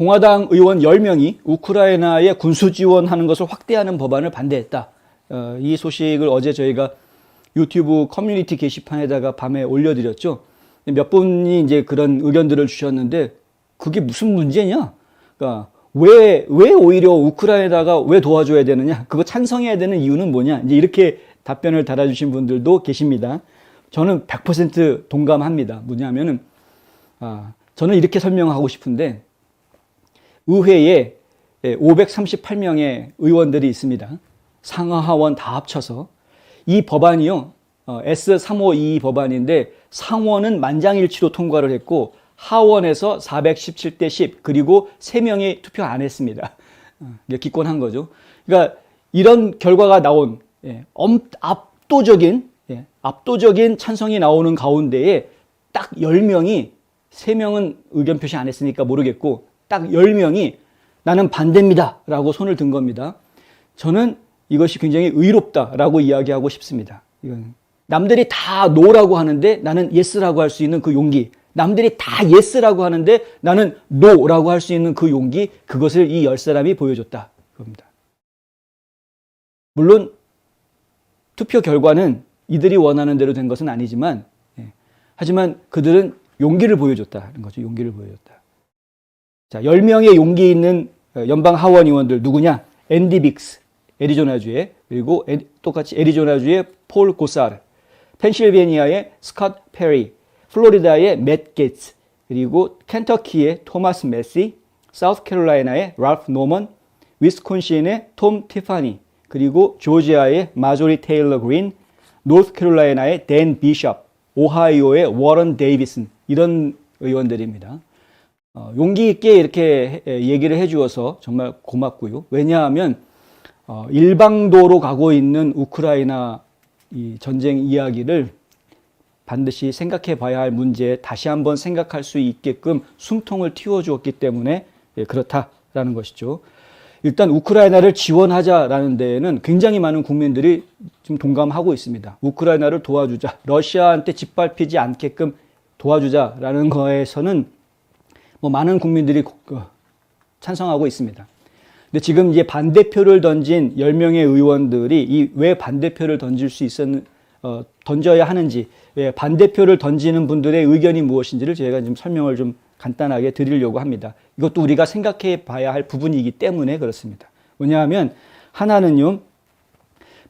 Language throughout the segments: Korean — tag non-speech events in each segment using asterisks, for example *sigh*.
공화당 의원 10명이 우크라이나에 군수 지원하는 것을 확대하는 법안을 반대했다. 어, 이 소식을 어제 저희가 유튜브 커뮤니티 게시판에다가 밤에 올려드렸죠. 몇 분이 이제 그런 의견들을 주셨는데 그게 무슨 문제냐? 그러니까 왜, 왜 오히려 우크라이나가 왜 도와줘야 되느냐? 그거 찬성해야 되는 이유는 뭐냐? 이제 이렇게 답변을 달아주신 분들도 계십니다. 저는 100% 동감합니다. 뭐냐면은, 아, 저는 이렇게 설명하고 싶은데, 의회에 538명의 의원들이 있습니다. 상하 하원 다 합쳐서. 이 법안이요, 어, S3522 법안인데, 상원은 만장일치로 통과를 했고, 하원에서 417대 10, 그리고 3명이 투표 안 했습니다. 어, 기권한 거죠. 그러니까 이런 결과가 나온 예, 엄, 압도적인, 예, 압도적인 찬성이 나오는 가운데에 딱 10명이, 3명은 의견 표시 안 했으니까 모르겠고, 딱 10명이 나는 반대입니다. 라고 손을 든 겁니다. 저는 이것이 굉장히 의롭다라고 이야기하고 싶습니다. 이건 남들이 다 노라고 하는데 나는 예스라고 할 수 있는 그 용기. 남들이 다 예스라고 하는데 나는 노라고 할 수 있는 그 용기. 그것을 이 열 사람이 보여줬다. 겁니다. 물론 투표 결과는 이들이 원하는 대로 된 것은 아니지만 예. 하지만 그들은 용기를 보여줬다는 거죠. 용기를 보여줬다. 자, 10명의 용기 있는 어, 연방 하원 의원들 누구냐? 앤디 빅스, 애리조나주의 그리고 애- 똑같이 애리조나주의 폴 고사르, 펜실베니아의 스캇 페리, 플로리다의 맷 게츠, 그리고 켄터키의 토마스 메시, 사우스캐롤라이나의 랄프 노먼, 위스콘신의 톰 티파니, 그리고 조지아의 마조리 테일러 그린, 노스캐롤라이나의 댄 비숍, 오하이오의 워런 데이비슨 이런 의원들입니다. 어, 용기 있게 이렇게 해- 얘기를 해주어서 정말 고맙고요. 왜냐하면 어, 일방도로 가고 있는 우크라이나 이 전쟁 이야기를 반드시 생각해 봐야 할 문제에 다시 한번 생각할 수 있게끔 숨통을 틔워주었기 때문에 예, 그렇다라는 것이죠. 일단 우크라이나를 지원하자라는 데에는 굉장히 많은 국민들이 지금 동감하고 있습니다. 우크라이나를 도와주자. 러시아한테 짓밟히지 않게끔 도와주자라는 거에서는 뭐 많은 국민들이 고- 어, 찬성하고 있습니다. 근데 지금 이제 반대표를 던진 10명의 의원들이 이 왜 반대표를 던질 수 있었는 어, 던져야 하는지, 왜 반대표를 던지는 분들의 의견이 무엇인지를 제가 지금 설명을 좀 간단하게 드리려고 합니다. 이것도 우리가 생각해 봐야 할 부분이기 때문에 그렇습니다. 뭐냐하면 하나는요,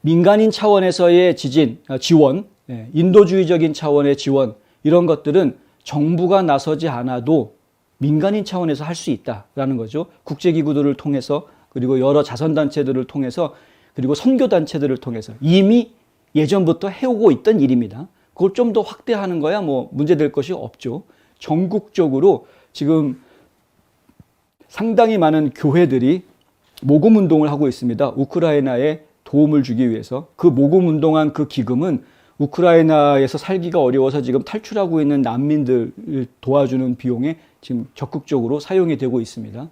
민간인 차원에서의 지진, 아, 지원, 예, 인도주의적인 차원의 지원, 이런 것들은 정부가 나서지 않아도 민간인 차원에서 할 수 있다라는 거죠. 국제기구들을 통해서 그리고 여러 자선단체들을 통해서 그리고 선교단체들을 통해서 이미 예전부터 해오고 있던 일입니다. 그걸 좀 더 확대하는 거야 뭐 문제될 것이 없죠. 전국적으로 지금 상당히 많은 교회들이 모금 운동을 하고 있습니다. 우크라이나에 도움을 주기 위해서 그 모금 운동한 그 기금은 우크라이나에서 살기가 어려워서 지금 탈출하고 있는 난민들을 도와주는 비용에 지금 적극적으로 사용이 되고 있습니다.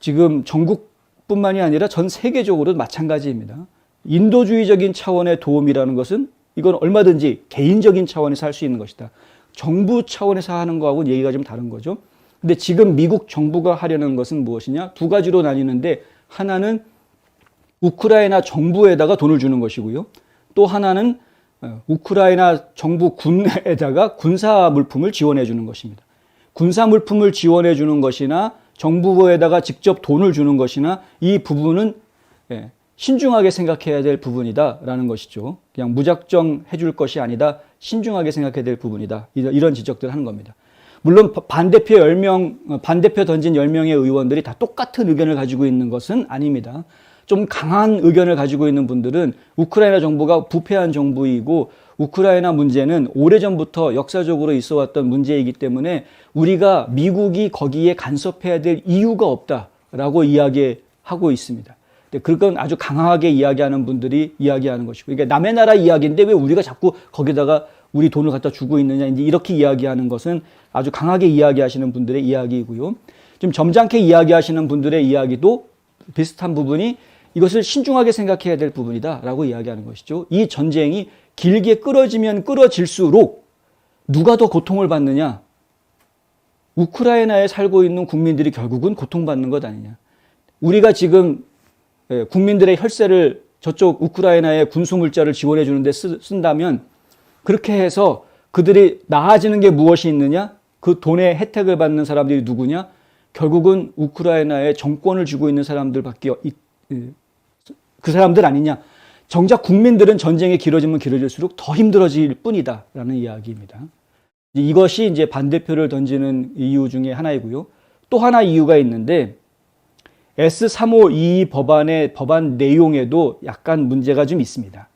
지금 전국뿐만이 아니라 전 세계적으로 마찬가지입니다. 인도주의적인 차원의 도움이라는 것은 이건 얼마든지 개인적인 차원에서 할 수 있는 것이다. 정부 차원에서 하는 거하고는 얘기가 좀 다른 거죠. 근데 지금 미국 정부가 하려는 것은 무엇이냐? 두 가지로 나뉘는데 하나는 우크라이나 정부에다가 돈을 주는 것이고요. 또 하나는 어, 우크라이나 정부 군에다가 군사 물품을 지원해 주는 것입니다. 군사 물품을 지원해 주는 것이나 정부에다가 직접 돈을 주는 것이나 이 부분은 예, 신중하게 생각해야 될 부분이다라는 것이죠. 그냥 무작정 해줄 것이 아니다. 신중하게 생각해야 될 부분이다. 이런 지적들을 하는 겁니다. 물론 바- 반대표 10명, 어, 반대표 던진 10명의 의원들이 다 똑같은 의견을 가지고 있는 것은 아닙니다. 좀 강한 의견을 가지고 있는 분들은 우크라이나 정부가 부패한 정부이고 우크라이나 문제는 오래전부터 역사적으로 있어 왔던 문제이기 때문에 우리가 미국이 거기에 간섭해야 될 이유가 없다라고 이야기하고 있습니다. 그건 아주 강하게 이야기하는 분들이 이야기하는 것이고, 그러니까 남의 나라 이야기인데 왜 우리가 자꾸 거기다가 우리 돈을 갖다 주고 있느냐, 이제 이렇게 이야기하는 것은 아주 강하게 이야기하시는 분들의 이야기이고요. 좀 점잖게 이야기하시는 분들의 이야기도 비슷한 부분이 이것을 신중하게 생각해야 될 부분이다라고 이야기하는 것이죠. 이 전쟁이 길게 끌어지면 끌어질수록 누가 더 고통을 받느냐? 우크라이나에 살고 있는 국민들이 결국은 고통받는 것 아니냐. 우리가 지금 예, 국민들의 혈세를 저쪽 우크라이나에 군수 물자를 지원해 주는데 쓰- 쓴다면 그렇게 해서 그들이 나아지는 게 무엇이 있느냐? 그 돈의 혜택을 받는 사람들이 누구냐? 결국은 우크라이나에 정권을 쥐고 있는 사람들밖에 있- 예, 그 사람들 아니냐? 정작 국민들은 전쟁이 길어지면 길어질수록 더 힘들어질 뿐이다 라는 이야기입니다. 이것이 이제 반대표를 던지는 이유 중에 하나이고요. 또 하나 이유가 있는데 S3522 법안의 법안 내용에도 약간 문제가 좀 있습니다.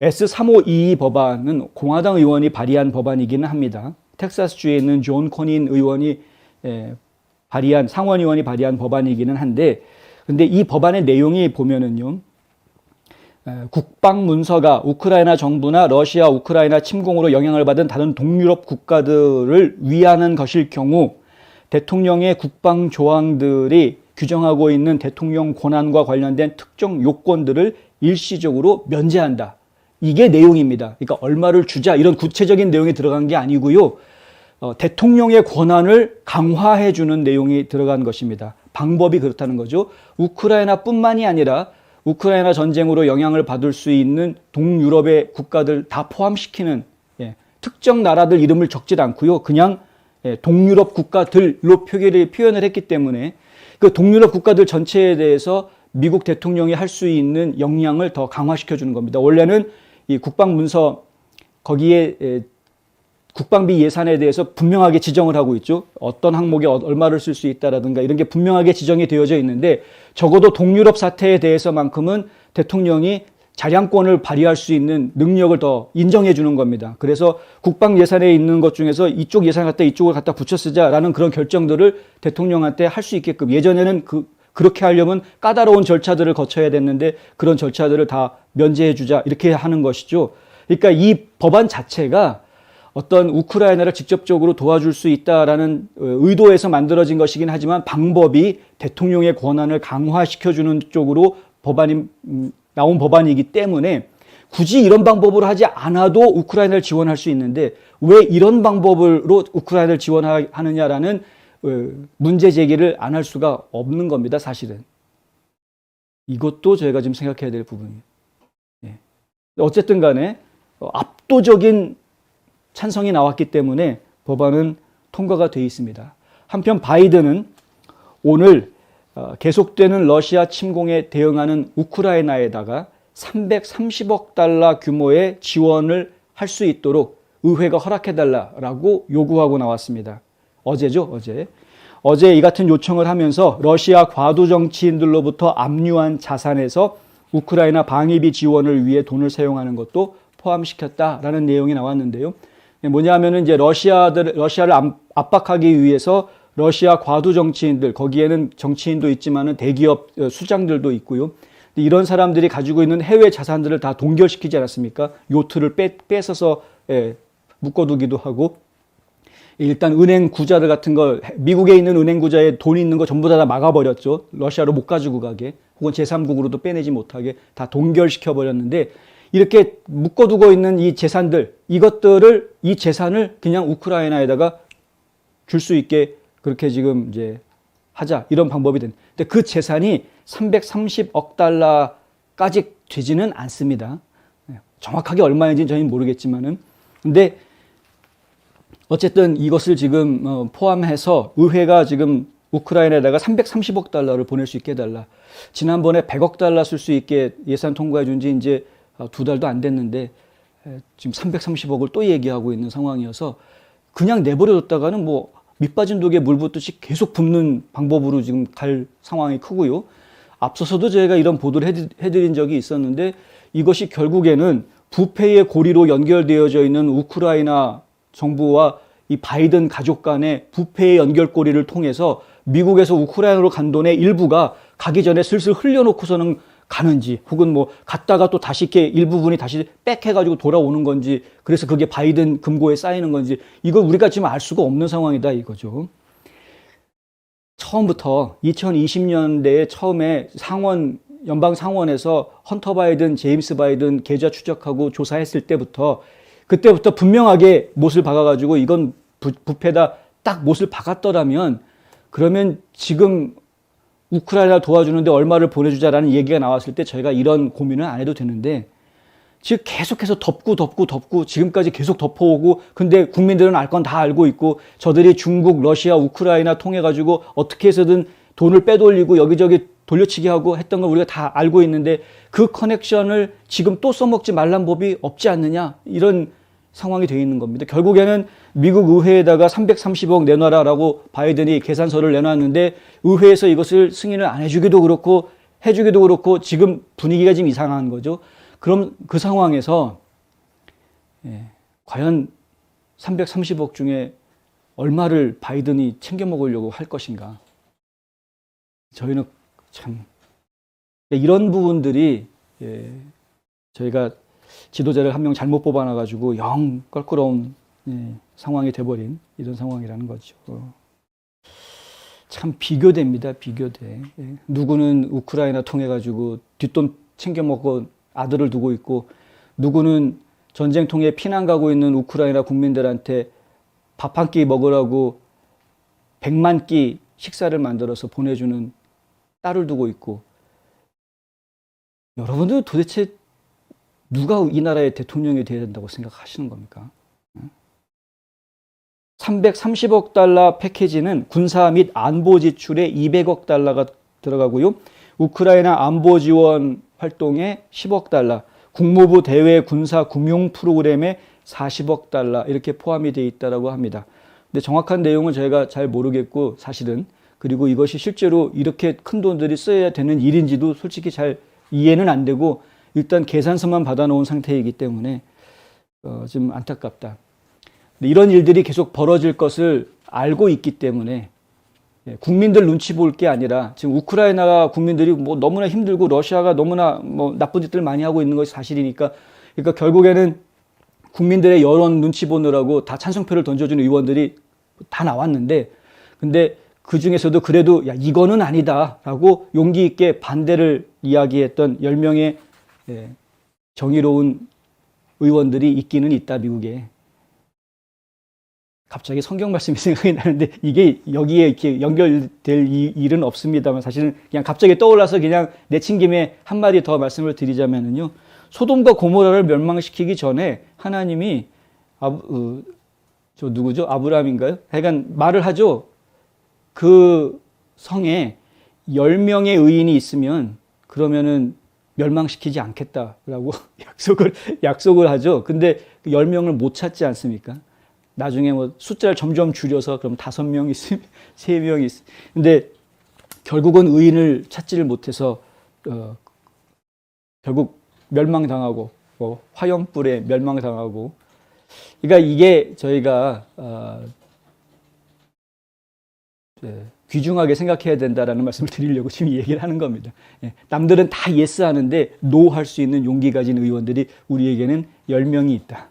S3522 법안은 공화당 의원이 발의한 법안이기는 합니다. 텍사스주에 있는 존 코닌 의원이 에, 발의한 상원 의원이 발의한 법안이기는 한데 근데 이 법안의 내용이 보면은요. 에, 국방 문서가 우크라이나 정부나 러시아 우크라이나 침공으로 영향을 받은 다른 동유럽 국가들을 위하는 것일 경우 대통령의 국방 조항들이 규정하고 있는 대통령 권한과 관련된 특정 요건들을 일시적으로 면제한다. 이게 내용입니다. 그러니까 얼마를 주자 이런 구체적인 내용이 들어간 게 아니고요. 어, 대통령의 권한을 강화해 주는 내용이 들어간 것입니다. 방법이 그렇다는 거죠. 우크라이나뿐만이 아니라 우크라이나 전쟁으로 영향을 받을 수 있는 동유럽의 국가들 다 포함시키는 예, 특정 나라들 이름을 적지 않고요. 그냥 예, 동유럽 국가들로 표기를 표현을 했기 때문에 그 동유럽 국가들 전체에 대해서 미국 대통령이 할 수 있는 역량을 더 강화시켜 주는 겁니다. 원래는 이 국방 문서 거기에 에, 국방비 예산에 대해서 분명하게 지정을 하고 있죠. 어떤 항목에 어- 얼마를 쓸 수 있다라든가 이런 게 분명하게 지정이 되어져 있는데 적어도 동유럽 사태에 대해서만큼은 대통령이 자량권을 발휘할 수 있는 능력을 더 인정해 주는 겁니다. 그래서 국방 예산에 있는 것 중에서 이쪽 예산 갖다 이쪽을 갖다 붙여 쓰자라는 그런 결정들을 대통령한테 할 수 있게끔 예전에는 그 그렇게 하려면 까다로운 절차들을 거쳐야 됐는데 그런 절차들을 다 면제해 주자 이렇게 하는 것이죠. 그러니까 이 법안 자체가 어떤 우크라이나를 직접적으로 도와줄 수 있다라는 어, 의도에서 만들어진 것이긴 하지만 방법이 대통령의 권한을 강화시켜주는 쪽으로 법안이 음, 나온 법안이기 때문에 굳이 이런 방법으로 하지 않아도 우크라이나를 지원할 수 있는데 왜 이런 방법으로 우크라이나를 지원하느냐라는 어, 문제 제기를 안 할 수가 없는 겁니다, 사실은. 이것도 저희가 지금 생각해야 될 부분이에요. 예. 어쨌든 간에 어, 압도적인 찬성이 나왔기 때문에 법안은 통과가 돼 있습니다. 한편 바이든은 오늘 어, 계속되는 러시아 침공에 대응하는 우크라이나에다가 330억 달러 규모의 지원을 할 수 있도록 의회가 허락해달라라고 요구하고 나왔습니다. 어제죠, 어제. 어제 이 같은 요청을 하면서 러시아 과도 정치인들로부터 압류한 자산에서 우크라이나 방위비 지원을 위해 돈을 사용하는 것도 포함시켰다라는 내용이 나왔는데요. 뭐냐 하면은 이제 러시아들, 러시아를 압- 압박하기 위해서 러시아 과도 정치인들, 거기에는 정치인도 있지만은 대기업 어, 수장들도 있고요. 이런 사람들이 가지고 있는 해외 자산들을 다 동결시키지 않았습니까? 요트를 빼, 뺏어서 예, 묶어두기도 하고 일단 은행 구자들 같은 걸 미국에 있는 은행 구자에 돈 있는 거 전부 다 막아버렸죠. 러시아로 못 가지고 가게 혹은 제3국으로도 빼내지 못하게 다 동결시켜 버렸는데 이렇게 묶어두고 있는 이 재산들 이것들을 이 재산을 그냥 우크라이나에다가 줄 수 있게 그렇게 지금 이제 하자 이런 방법이 된. 근데 그 재산이 330억 달러까지 되지는 않습니다. 네, 정확하게 얼마인지는 저희는 모르겠지만은 근데 어쨌든 이것을 지금 어, 포함해서 의회가 지금 우크라이나에다가 330억 달러를 보낼 수 있게 해달라. 지난번에 100억 달러 쓸 수 있게 예산 통과해 준 지 이제 어, 두 달도 안 됐는데 에, 지금 330억을 또 얘기하고 있는 상황이어서 그냥 내버려뒀다가는 뭐 밑빠진 독에 물 붓듯이 계속 붓는 방법으로 지금 갈 상황이 크고요. 앞서서도 저희가 이런 보도를 해드- 해드린 적이 있었는데 이것이 결국에는 부패의 고리로 연결되어져 있는 우크라이나 정부와 이 바이든 가족 간의 부패의 연결고리를 통해서 미국에서 우크라이나로 간 돈의 일부가 가기 전에 슬슬 흘려놓고서는 가는지 혹은 뭐 갔다가 또 다시 이렇게 일부분이 다시 빽해가지고 돌아오는 건지 그래서 그게 바이든 금고에 쌓이는 건지 이걸 우리가 지금 알 수가 없는 상황이다 이거죠. 처음부터 2020년대에 처음에 상원 연방 상원에서 헌터 바이든, 제임스 바이든 계좌 추적하고 조사했을 때부터 그때부터 분명하게 못을 박아가지고 이건 부, 부패다 딱 못을 박았더라면 그러면 지금 우크라이나 도와주는데 얼마를 보내주자라는 얘기가 나왔을 때 저희가 이런 고민은 안 해도 되는데 지금 계속해서 덮고 덮고 덮고 지금까지 계속 덮어오고 근데 국민들은 알 건 다 알고 있고 저들이 중국, 러시아, 우크라이나 통해 가지고 어떻게 해서든 돈을 빼돌리고 여기저기 돌려치기 하고 했던 걸 우리가 다 알고 있는데 그 커넥션을 지금 또 써먹지 말란 법이 없지 않느냐 이런 상황이 되어 있는 겁니다. 결국에는 미국 의회에다가 330억 내놔라라고 바이든이 계산서를 내놨는데 의회에서 이것을 승인을 안 해주기도 그렇고 해주기도 그렇고 지금 분위기가 지금 이상한 거죠. 그럼 그 상황에서 예, 과연 330억 중에 얼마를 바이든이 챙겨 먹으려고 할 것인가? 저희는 참 이런 부분들이 예, 저희가 지도자를 한 명 잘못 뽑아놔가지고 영 껄끄러운 예, 상황이 돼버린 이런 상황이라는 거죠. 어. 참 비교됩니다. 비교돼. 예. 누구는 우크라이나 통해 가지고 뒷돈 챙겨 먹고 아들을 두고 있고 누구는 전쟁 통해 피난 가고 있는 우크라이나 국민들한테 밥 한 끼 먹으라고 100만 끼 식사를 만들어서 보내주는 딸을 두고 있고 여러분들 도대체 누가 이 나라의 대통령이 되어야 된다고 생각하시는 겁니까? 330억 달러 패키지는 군사 및 안보 지출에 200억 달러가 들어가고요. 우크라이나 안보 지원 활동에 10억 달러, 국무부 대외 군사 금융 프로그램에 40억 달러 이렇게 포함이 되어 있다라고 합니다. 근데 정확한 내용은 저희가 잘 모르겠고 사실은 그리고 이것이 실제로 이렇게 큰 돈들이 써야 되는 일인지도 솔직히 잘 이해는 안 되고 일단 계산서만 받아놓은 상태이기 때문에 어, 좀 안타깝다. 이런 일들이 계속 벌어질 것을 알고 있기 때문에 예, 국민들 눈치 볼 게 아니라 지금 우크라이나 국민들이 뭐 너무나 힘들고 러시아가 너무나 뭐 나쁜 짓들 많이 하고 있는 것이 사실이니까 그러니까 결국에는 국민들의 여론 눈치 보느라고 다 찬성표를 던져주는 의원들이 다 나왔는데 근데 그 중에서도 그래도 야 이거는 아니다라고 용기 있게 반대를 이야기했던 10명의 예, 정의로운 의원들이 있기는 있다 미국에. 갑자기 성경 말씀이 *laughs* 생각이 나는데 이게 여기에 이렇게 연결될 이- 일은 없습니다만 사실은 그냥 갑자기 떠올라서 그냥 내친 김에 한 마디 더 말씀을 드리자면은요 소돔과 고모라를 멸망시키기 전에 하나님이 아, 어, 저 누구죠? 아브라함인가요? 하여간 말을 하죠. 그 성에 열 명의 의인이 있으면 그러면은 멸망시키지 않겠다라고 *laughs* 약속을 약속을 하죠. 근데 그열 명을 못 찾지 않습니까? 나중에 뭐 숫자를 점점 줄여서 그럼 다섯 명 있으면 *laughs* 세명 있. 근데 결국은 의인을 찾지를 못해서 어, 결국 멸망당하고 뭐 화염불에 멸망당하고. 그러니까 이게 저희가 어, 예, 귀중하게 생각해야 된다라는 말씀을 드리려고 지금 이 얘기를 하는 겁니다. 예, 남들은 다 예스 하는데 노 할 수 있는 용기 가진 의원들이 우리에게는 10명이 있다.